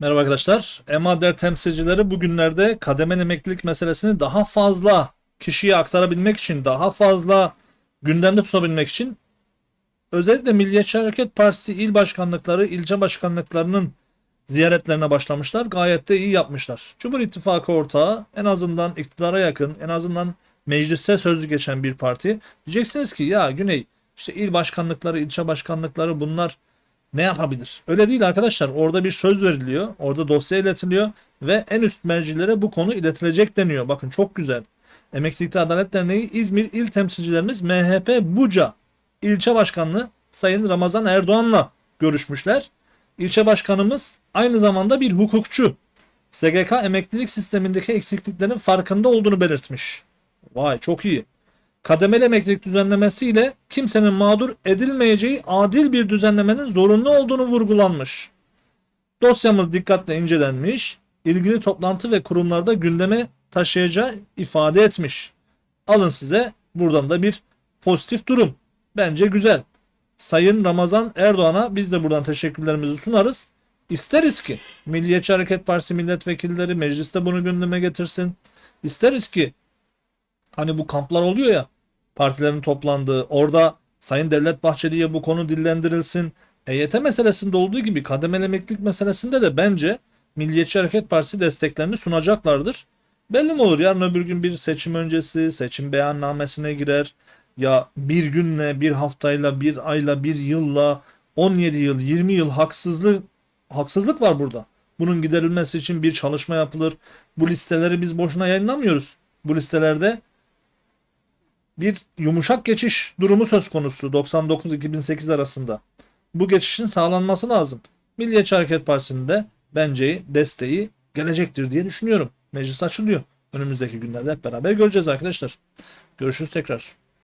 Merhaba arkadaşlar. EMADER temsilcileri bugünlerde kademeli emeklilik meselesini daha fazla kişiye aktarabilmek için, daha fazla gündemde tutabilmek için özellikle Milliyetçi Hareket Partisi il başkanlıkları, ilçe başkanlıklarının ziyaretlerine başlamışlar. Gayet de iyi yapmışlar. Cumhur İttifakı ortağı en azından iktidara yakın, en azından meclise sözlü geçen bir parti. Diyeceksiniz ki ya Güney işte il başkanlıkları, ilçe başkanlıkları bunlar ne yapabilir? Öyle değil arkadaşlar. Orada bir söz veriliyor. Orada dosya iletiliyor ve en üst mercilere bu konu iletilecek deniyor. Bakın çok güzel. Emeklilikte Adalet Derneği İzmir İl Temsilcilerimiz MHP Buca ilçe başkanlığı Sayın Ramazan Erdoğan'la görüşmüşler. İlçe başkanımız aynı zamanda bir hukukçu. SGK emeklilik sistemindeki eksikliklerin farkında olduğunu belirtmiş. Vay çok iyi kademeli emeklilik düzenlemesiyle kimsenin mağdur edilmeyeceği adil bir düzenlemenin zorunlu olduğunu vurgulanmış. Dosyamız dikkatle incelenmiş, ilgili toplantı ve kurumlarda gündeme taşıyacağı ifade etmiş. Alın size buradan da bir pozitif durum. Bence güzel. Sayın Ramazan Erdoğan'a biz de buradan teşekkürlerimizi sunarız. İsteriz ki Milliyetçi Hareket Partisi milletvekilleri mecliste bunu gündeme getirsin. İsteriz ki hani bu kamplar oluyor ya partilerin toplandığı orada Sayın Devlet Bahçeli'ye bu konu dillendirilsin. EYT meselesinde olduğu gibi kademeli emeklilik meselesinde de bence Milliyetçi Hareket Partisi desteklerini sunacaklardır. Belli mi olur yarın öbür gün bir seçim öncesi seçim beyannamesine girer ya bir günle bir haftayla bir ayla bir yılla 17 yıl 20 yıl haksızlık haksızlık var burada. Bunun giderilmesi için bir çalışma yapılır. Bu listeleri biz boşuna yayınlamıyoruz. Bu listelerde bir yumuşak geçiş durumu söz konusu 99-2008 arasında. Bu geçişin sağlanması lazım. Milliyetçi Hareket Partisi'nin de bence desteği gelecektir diye düşünüyorum. Meclis açılıyor. Önümüzdeki günlerde hep beraber göreceğiz arkadaşlar. Görüşürüz tekrar.